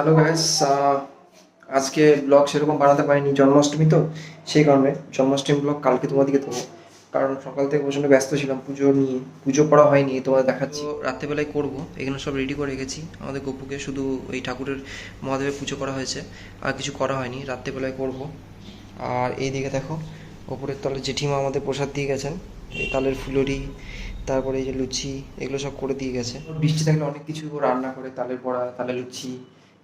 Hello guys আজকে blog সেরকম বানাতে পারিনি জন্মাষ্টমী তো সেই কারণে জন্মাষ্টমী ব্লগ কালকে তোমাদেরকে দেবো। কারণ সকাল থেকে প্রচণ্ড ব্যস্ত ছিলাম পুজো নিয়ে পুজো করা হয়নি তোমাদের দেখাচ্ছি। রাত্রেবেলায় করব এখানে সব রেডি করে রেখেছি। আমাদের গপুকে শুধু এই ঠাকুরের মহাদেবের পুজো করা হয়েছে আর কিছু করা হয়নি রাত্রেবেলায় করব। আর এই দিকে দেখো ওপরের তলে জেঠিমা আমাদের প্রসাদ দিয়ে গেছেন এই তালের ফুলরি তারপরে এই যে লুচি এগুলো সব করে দিয়ে গেছে। বৃষ্টি থাকলে অনেক কিছু রান্না করে তালের বড়া তালের লুচি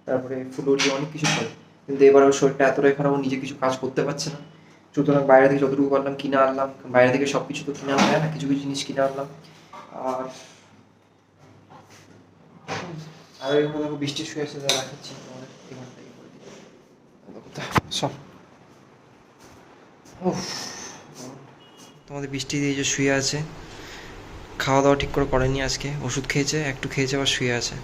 তারপরে ফুলরি অনেক কিছু করে কিন্তু এবার ওর শরীরটা এতটাই খারাপ, ও নিজে কিছু কাজ করতে পারছে না। সুতরাং বাইরে থেকে যতটুকু পারলাম কিনে আনলাম। বাইরে থেকে সব কিছু তো কিনে আনলাম না, কিছু কিছু জিনিস কিনে আনলাম। আর বৃষ্টি শুয়ে তোমাদের বৃষ্টি দিয়ে যে শুয়ে আছে, খাওয়া দাওয়া ঠিক করে করেনি আজকে। ওষুধ খেয়েছে, একটু খেয়েছে, আবার শুয়ে আছে।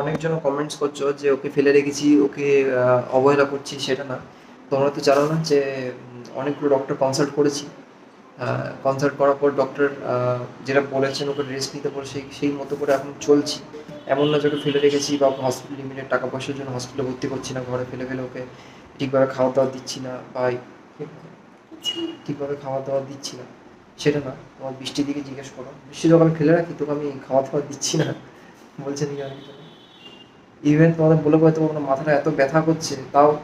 অনেকজন কমেন্টস করছ যে ওকে ফেলে রেখেছি, ওকে অবহেলা করছি, সেটা না। তোমরা তো জানো না যে অনেকগুলো ডক্টর কনসাল্ট করেছি। কনসাল্ট করার পর ডক্টর যেটা বলেছেন ওকে রেস্ট নিতে বলে সেই সেই মতো করে এখন চলছি। এমন না যে ওকে ফেলে রেখেছি বা হসপিটাল লিমিটেড টাকা পয়সার জন্য হসপিটালে ভর্তি করছি না, ঘরে ফেলে ফেলে ওকে ঠিকভাবে খাওয়া দাওয়া দিচ্ছি না বা ঠিকভাবে খাওয়া দাওয়া দিচ্ছি না। সেটা না, তোমার বৃষ্টির দিকে জিজ্ঞেস করো। বৃষ্টি যখন ফেলে রাখি, তোকে আমি খাওয়া দাওয়া দিচ্ছি না। বলছে নাকি আমি ইভেন তোমাদের বলে পারব না মাথাটা এত ব্যথা করছে তাও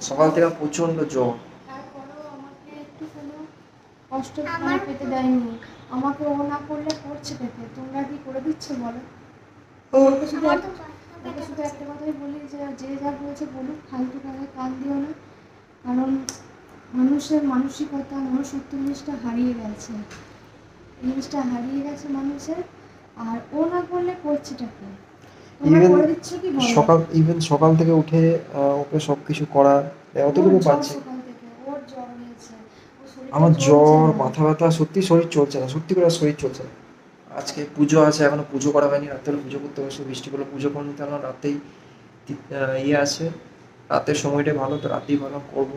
সকাল থেকে প্রচণ্ড জ্বর। আমাকে একটু কষ্ট পেতে দেয়নি। আমাকে ও না করলে করছে দেখে। তোমরা কি করে দিচ্ছ বলো? ওকে শুধু এক- ওকে শুধু একটা কথাই বলি যে যে যা বলছে বলুক ফালতু কান দিও না। কারণ মানুষের মানসিকতা মনুষ্যত্ব জিনিসটা হারিয়ে গেছে। জিনিসটা হারিয়ে গেছে মানুষের। আর ও না করলে করছেটা কি? দিচ্ছ সকাল ইভেন সকাল থেকে উঠে ওকে সব কিছু করা জ্বর পাচ্ছি। আমার জ্বর মাথা ব্যথা সত্যি শরীর চলছে না সত্যি করে শরীর চলছে না। আজকে পুজো আছে এখনও পুজো করা হয়নি রাত্রে পুজো করতে বসে বৃষ্টি করলে পুজো করে নিতে পারলাম রাতেই ইয়ে আছে। রাতের সময়টাই ভালো তো রাতেই ভালো করব।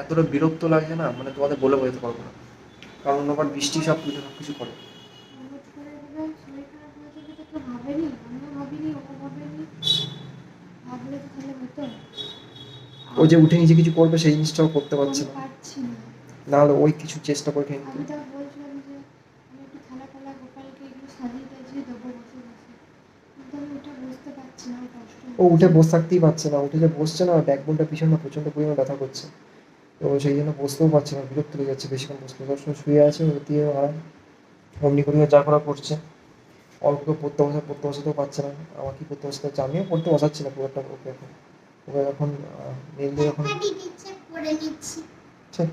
এতটা বিরক্ত লাগছে না মানে তোমাদের বলে বোঝাতে পারব না। কারণ আবার বৃষ্টি সব পুজো সব কিছু করে হঠাৎ করে এভাবে শরীর খারাপ হয়ে যাবে তো কেউ ভাবেনি আমিও ভাবিনি ওকে ভাবেনি ভাবলে তো তাহলে হতো ও যে উঠে নিজে কিছু করবে সেই জিনিসটাও করতে পারছে না। না। নাহলে ওই কিছু চেষ্টা করে কিন্তু ও উঠে বসে থাকতেই পারছে না। উঠে যে বসছে না ব্যাকবোনটা পিছনে প্রচণ্ড পরিমাণে ব্যথা করছে। তো সেই জন্য বসতেও পারছে না বিরক্ত হয়ে যাচ্ছে বেশিক্ষণ বসতে। সবসময় শুয়ে আছে দিয়ে আরাম অমনি করে যা করা করছে। অল্পকে পড়তে বসা পড়তে বসাতেও পারছে না। আমার কি পড়তে বসাতে হচ্ছে আমিও পড়তে বসাচ্ছি না পুরোটা ওকে এখন। ওকে এখন মেনলি এখন করে নিচ্ছি? ঠিক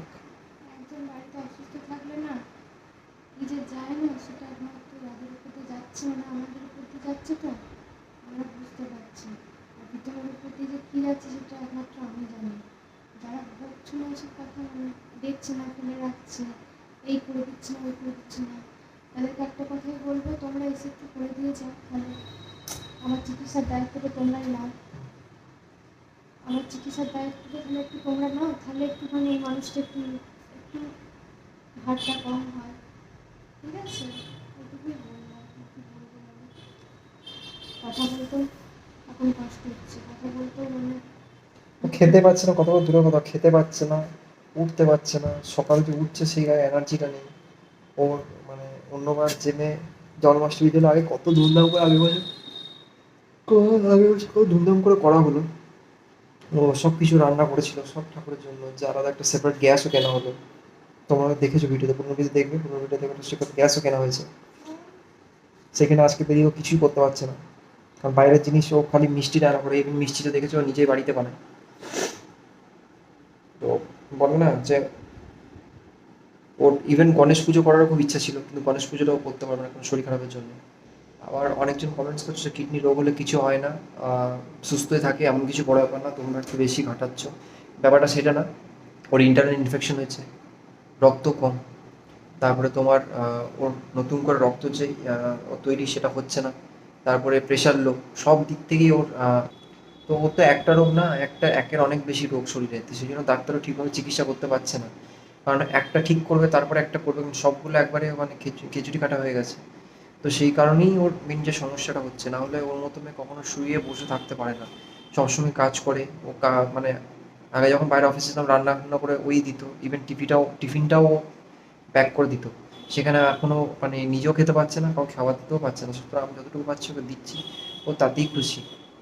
একজন বাড়িতে অসুস্থ থাকলে না কি যায় না সেটা একমাত্র যাদের উপর যাচ্ছে না আমাদের উপর যাচ্ছে তো আমরা বুঝতে পারছি আর ভিতরের উপর যে কী যাচ্ছে সেটা একমাত্র আমি জানি। যারা ভোগছে না এসব কথা মানে দেখছে না ফেলে রাখছে। এই করে দিচ্ছে না ওই করে দিচ্ছে না। তাদেরকে একটা কথাই বলব তোমরা এসে একটু করে দিয়ে যাও তাহলে আমার চিকিৎসার দায়িত্বটা তোমরাই নাও। আমার চিকিৎসার দায়িত্বটা তাহলে একটু তোমরা নাও, তাহলে একটুখানি এই মানুষটা একটু একটু ভারটা কম হয়। ঠিক আছে। কথা বলতেও এখন কষ্ট হচ্ছে, কথা বলতেও মানে খেতে পারছে না কত বড় দূরের কথা, খেতে পারছে না, উঠতে পারছে না। সকালে যে উঠছে সেই গায়ে এনার্জিটা নেই। ওর মানে অন্যবার জেনে জন্মাষ্টমী দিন আগে কত ধুমধাম করে আগে বছর আগে বছর কত ধুমধাম করে করা হলো। সব কিছু রান্না করেছিল, সব ঠাকুরের জন্য। যে আলাদা একটা সেপারেট গ্যাসও কেনা হলো। তোমরা দেখেছ ভিডিওতে পুরো ভিডিও দেখবে পুরো ভিডিও দেখবে একটা সেপারেট গ্যাসও কেনা হয়েছে। সেখানে আজকে বেরিয়ে ও কিছুই করতে পারছে না। কারণ বাইরের জিনিস ও খালি মিষ্টি রান্না করে এবং মিষ্টিটা দেখেছ? ও নিজেই বাড়িতে বানায়। তো বলে না যে, ওর ইভেন গণেশ পুজো করারও খুব ইচ্ছা ছিল, কিন্তু গণেশ পুজোটাও করতে পারবে না কারণ শরীর খারাপের জন্য। আবার অনেকজন কমেন্টস করছে কিডনি রোগ হলে কিছু হয় না সুস্থই থাকে, এমন কিছু বড় ব্যাপার না, তোমরা একটু বেশি ঘাটাচ্ছ। ব্যাপারটা সেটা না, ওর ইন্টারনাল ইনফেকশন হয়েছে, রক্ত কম। তারপরে তোমার ওর নতুন করে রক্ত যে তৈরি সেটা হচ্ছে না। তারপরে প্রেশার লো সব দিক থেকেই ওর তো ওর তো একটা রোগ না, একটা, একের অনেক বেশি রোগ শরীরে। তো সেই জন্য ডাক্তারও ঠিকভাবে চিকিৎসা করতে পারছে না। কারণ একটা ঠিক করবে, তারপরে একটা করবে সবগুলো একবারে মানে খিচু- খিচুড়ি কাটা হয়ে গেছে। তো সেই কারণেই ওর মেন যে সমস্যাটা হচ্ছে, না হলে ওর মতো মেয়ে কখনো শুয়ে বসে থাকতে পারে না। সবসময় কাজ করে, ও মানে আগে যখন বাইরে অফিসে যেতাম রান্না বান্না করে ওই দিত ইভেন টিফিটাও, টিফিনটাও প্যাক করে দিত। সেখানে এখনও মানে নিজেও খেতে পারছে না, কাউকে খাবার দিতেও পারছে না। সুতরাং আমি যতটুকু পাচ্ছি ওকে দিচ্ছি, ও তাতেই খুশি।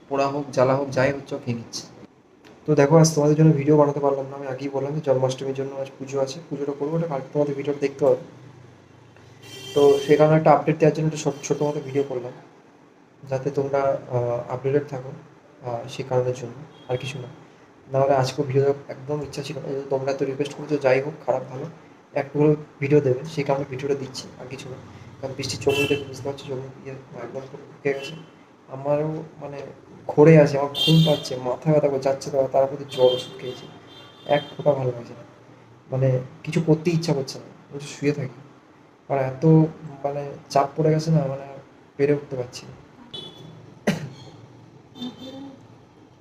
পোড়া হোক, জ্বালা হোক, যাই হচ্ছে, ও খেয়ে নিচ্ছে। তো দেখো, আজ তোমাদের জন্য ভিডিও বানাতে পারলাম না, আমি আগেই বললাম যে জন্মাষ্টমীর জন্য আজ পুজো আছে। পুজোটা করব ওটা কালকে তোমাদের ভিডিওটা দেখতে হবে। তো সেই কারণে একটা আপডেট দেওয়ার জন্য একটা ছোট- মতো ভিডিও করলাম। যাতে তোমরা আপডেটেড থাকো সেই কারণের জন্য। আর কিছু না। নাহলে আজকেও ভিডিও একদম ইচ্ছা ছিল না। তোমরা তো রিকোয়েস্ট করেছ, যাই হোক, খারাপ ভালো। একটু ভিডিও দেবে। সেই কারণে ভিডিওটা দিচ্ছি, আর কিছু না। কারণ বৃষ্টির চোখ দেখে বুঝতে পারছি, চোখ একদম ঢুকে গেছে। আমারও মানে ঘোরে আছে, আমার ঘুম পাচ্ছে, মাথা ব্যথা করে যাচ্ছে তার প্রতি জ্বর ওষুধ খেয়েছি এক ফোঁটা ভালো লাগছে না। মানে কিছু করতে ইচ্ছা করছে না। শুয়ে থাকি। আর এত মানে চাপ পড়ে গেছে না মানে পেরে উঠতে পারছি না।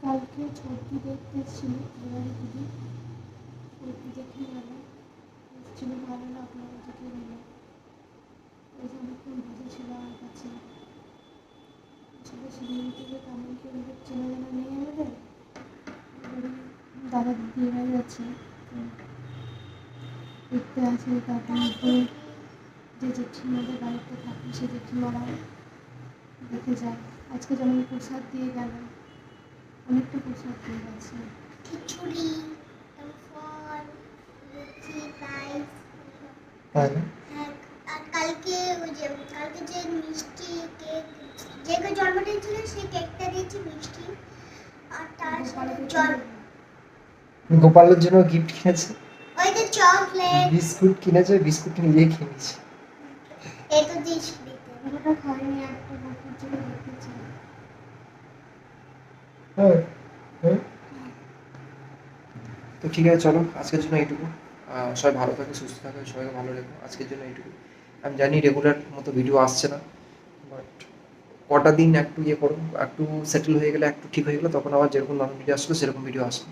কালকে ছবি দেখতে ছিল দিদি। ছবি ছিল ওই বসেছিল আমার কাছে ছিল থেকে কেউ চেনা জানা দেখতে আসে তারপরে যে জেঠিমাদের বাড়িতে থাকে সে জেঠিমারা দেখে যায় আজকে যেমন প্রসাদ দিয়ে গেল অনেকটা প্রসাদ দিয়ে গেছে। খিচুড়ি হ্যাঁ, আর কালকে ওই যে কালকে যে মিষ্টি কেক যে কেক জন্মদিন ছিল সেই কেকটা দিয়েছি মিষ্টি। আর তার জল গোপালের জন্য গিফট কিনেছে? ওই যে চকলেট। বিস্কুট কিনেছে বিস্কুট নিজেই খেয়ে নিচ্ছে এই তো দিস ওটা খাইনি একটা বকুর জন্য দেখেছি হ্যাঁ তো ঠিক আছে, চলো। আজকের জন্য এইটুকু। সবাই ভালো থাকে, সুস্থ থাকে সবাইকে ভালো রেখো। আজকের জন্য এইটুকু। আমি জানি রেগুলার মতো ভিডিও আসছে না বাট কটা দিন একটু ইয়ে করো, একটু সেটেল হয়ে গেলে, একটু ঠিক হয়ে গেলে, তখন আবার যেরকম নর্মাল ভিডিও আসলো, সেরকম ভিডিও আসবে।